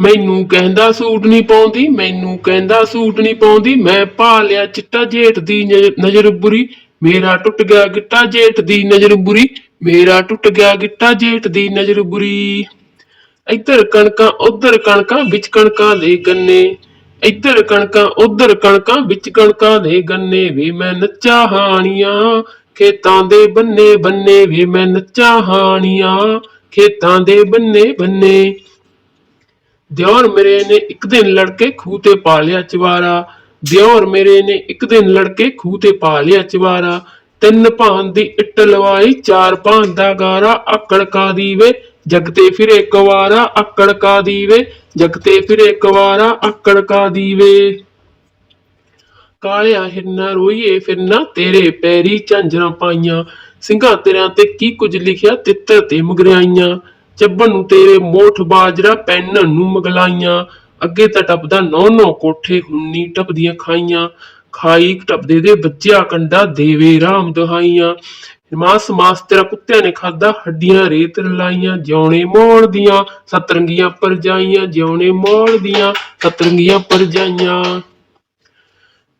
ਮੈਨੂੰ ਕਹਿੰਦਾ ਸੂਟ ਨਹੀਂ ਪਾਉਂਦੀ, ਮੈਨੂੰ ਕਹਿੰਦਾ ਸੂਟ ਨਹੀਂ ਪਾਉਂਦੀ, ਮੈਂ ਪਾ ਲਿਆ ਚਿੱਟਾ ਜੇਠ ਦੀ ਨਜ਼ਰ- ਬੁਰੀ ਮੇਰਾ ਟੁੱਟ ਗਿਆ ਗਿੱਟਾ ਜੇਠ ਦੀ ਨਜ਼ਰ ਬੁਰੀ ਮੇਰਾ ਟੁੱਟ ਗਿਆ ਗਿੱਟਾ ਜੇਠ ਦੀ ਨਜ਼ਰ ਬੁਰੀ ਇੱਧਰ ਕਣਕਾਂ, ਉੱਧਰ ਕਣਕਾਂ, ਵਿੱਚ ਕਣਕਾਂ ਦੇ ਗੰਨੇ। ਇੱਧਰ ਕਣਕਾਂ, ਉੱਧਰ ਕਣਕਾਂ, ਵਿੱਚ ਕਣਕਾਂ ਦੇ ਗੰਨੇ ਵੇ ਮੈਂ ਨੱਚਾ ਹਾਣੀਆਂ। ਖੇਤਾਂ ਦੇ ਬੰਨੇ ਬੰਨੇ ਵੀ ਮੈਂ ਨੱਚਾ ਹਾਣੀਆਂ। ਖੇਤਾਂ ਦੇ ਬੰਨੇ ਬੰਨੇ ਦਿਓਰ ਮੇਰੇ ਨੇ ਇੱਕ ਦਿਨ ਲੜਕੇ ਖੂਹ ਤੇ ਪਾ ਲਿਆ ਚਵਾਰਾ। ਦਿਓਰ ਮੇਰੇ ਨੇ ਇੱਕ ਦਿਨ ਲੜਕੇ ਖੂਹ ਤੇ ਪਾ ਲਿਆ ਚਵਾਰਾ। ਤਿੰਨ ਭਾਂ ਦੀ ਇੱਟ ਲਵਾਈ, ਚਾਰ ਭਾਂ ਦਾ ਗਾਰਾ, ਆਕੜ ਕਾ ਦੀਵੇ ਜਗਤੇ ਫਿਰੇ ਵਾਰਾ ਆਕੜ ਕਾ ਦੀਵੇ ਜਗਤੇ ਫਿਰੇ ਕੁਵਾਰਾ, ਆਕੜ ਕਾ ਦੀਵੇ। ਕਾਲਿਆ ਹਿਰਨਾ ਰੋਈਏ ਫਿਰਨਾ, ਤੇਰੇ ਪੈਰੀ ਝਾਂਜਰਾਂ ਪਾਈਆਂ। ਸਿੰਘਾਂ ਤੇਰਿਆਂ ਤੇ ਕੀ ਕੁਝ ਲਿਖਿਆ, ਤਿੱਤਰ ਤੇ ਮਗਰਿਆਈਆਂ ਚੱਬਣ ਨੂੰ ਤੇਰੇ ਮੋਠ ਬਾਜਰਾ ਪੈਨਣ ਨੂੰ ਮਗਲਾਈਆਂ। ਅੱਗੇ ਤਾਂ ਟੱਪਦਾ ਨੌ ਨੌ ਕੋਠੇ ਹੁੰਨੀ ਟੱਪਦੀਆਂ ਖਾਈਆਂ। ਖਾਈ ਟੱਪਦੇ ਦੇ ਬੱਚਿਆ ਕੰਡਾ ਦੇਵੇ ਰਾਮ ਦੁਹਾਈਆਂ। ਮਾਸ ਮਾਸ ਤੇਰਾ ਕੁੱਤਿਆਂ ਨੇ ਖਾਦਾ ਹੱਡੀਆਂ ਰੇਤ ਰਲਾਈਆਂ। ਜਿਉਣੇ ਮੋੜ ਦੀਆਂ, ਸਤਰੰਗੀਆਂ ਪਰਜਾਈਆਂ ਜਿਉਣੇ ਮੋੜ ਦੀਆਂ, ਸਤਰੰਗੀਆਂ ਪਰਜਾਈਆਂ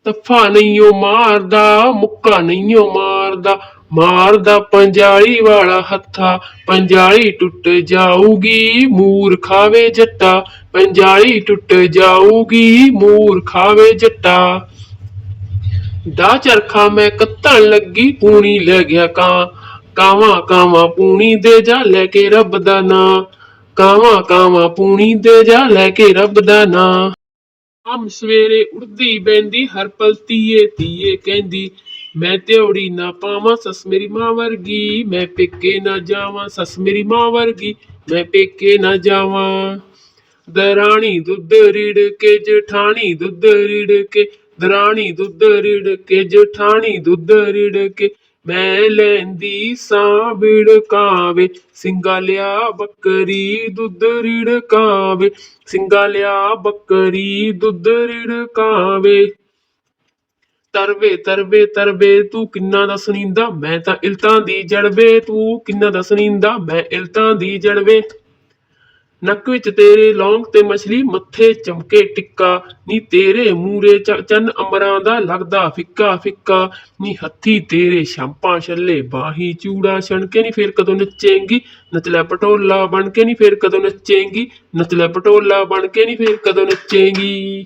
ਤਫਾ ਨਹੀਂ ਉਹ ਮਾਰਦਾ, ਮੁੱਕਾ ਨਹੀਂ ਉਹ ਮਾਰਦਾ। ਮਾਰਦਾ ਪੰਜਾਲੀ ਵਾਲਾ ਹੱਥਾ, ਪੰਜਾਲੀ ਟੁੱਟ ਜਾਊਗੀ ਮੂਰ ਖਾਵੇ ਜੱਟਾ, ਪੰਜਾਲੀ ਟੁੱਟ ਜਾਊਗੀ ਮੂਰ ਖਾਵੇ ਜੱਟਾ। ਦਾ ਚਰਖਾ ਮੈਂ ਕੱਤਣ ਲੱਗੀ, ਪੂਣੀ ਲੈ ਗਿਆ ਕਾਂ। ਕਾਵਾਂ ਕਾਵਾਂ ਪੂਣੀ ਦੇ ਜਾ ਲੈ ਕੇ ਰੱਬ ਦਾ ਨਾਂ। ਕਾਵਾਂ ਕਾਵਾਂ ਪੂਣੀ ਦੇ ਜਾ ਲੈ ਕੇ ਰੱਬ ਦਾ ਨਾਂ। ਆਮ ਸਵੇਰੇ ਉੜਦੀ ਬੈੰਦੀ ਹਰ ਪਲ ਤੀਏ ਤੀਏ ਕਹਿੰਦੀ ਮੈਂ ਤਿਉੜੀ ਨਾ ਪਾਵਾਂ, ਸੱਸ ਮੇਰੀ ਮਾਂ ਵਰਗੀ। ਮੈਂ ਪੇਕੇ ਨਾ ਜਾਵਾਂ, ਸੱਸ ਮੇਰੀ ਮਾਂ ਵਰਗੀ। ਮੈਂ ਪੇਕੇ ਨਾ ਜਾਵਾਂ। ਦਰਾਣੀ ਦੁੱਧ ਰਿੜ ਕੇ, ਜਠਾਣੀ ਦੁੱਧ ਰਿੜ ਕੇ। ਦਰਾਣੀ ਦੁੱਧ ਰਿੜ ਕੇ, ਜਠਾਣੀ ਦੁੱਧ ਰਿੜ ਕੇ। ਮੈਂ ਲੈਂਦੀ ਸਾਂ ਬਿੜਕਾਵੇ ਸਿੰਗਾ ਲਿਆ ਬੱਕਰੀ ਦੁੱਧ ਰਿੜਕਾਵੇ ਸਿੰਗਾ ਲਿਆ ਬੱਕਰੀ ਦੁੱਧ ਰਿੜਕਾਵੇ ਤਰਵੇ ਤਰਵੇ ਤਰਵੇ, ਤੂੰ ਕਿੰਨਾ ਦਾ ਸੁਣੀਂਦਾ ਮੈਂ ਤਾਂ ਇਲਤਾਂ ਦੀ ਜੜਵੇ ਤੂੰ ਕਿੰਨਾ ਦਾ ਸੁਣੀਂਦਾ ਮੈਂ ਇਲਤਾਂ ਦੀ ਜੜਵੇ ਨੱਕ ਵਿੱਚ ਤੇਰੇ ਲੌਂਗ ਤੇ ਮਛਲੀ, ਮੱਥੇ ਚਮਕੇ ਟਿੱਕਾ। ਨੀ ਤੇਰੇ ਮੂਰੇ ਚੰਨ ਅੰਬਰਾਂ ਦਾ ਲੱਗਦਾ ਫਿੱਕਾ ਫਿੱਕਾ। ਨੀ ਹੱਥੀ ਤੇਰੇ ਸ਼ੰਪਾਂ ਛੱਲੇ, ਬਾਹੀ ਚੂੜਾ ਛਣ ਕੇ ਨੀ ਫੇਰ ਕਦੋਂ ਨੱਚੇਂਗੀ। ਨੱਚ ਪਟੋਲਾ ਬਣ ਕੇ ਨੀ ਫੇਰ ਕਦੋਂ ਨੱਚੇਂਗੀ। ਨੱਚ ਪਟੋਲਾ ਬਣ ਕੇ ਨੀ ਫੇਰ ਕਦੋਂ ਨੱਚੇਂਗੀ।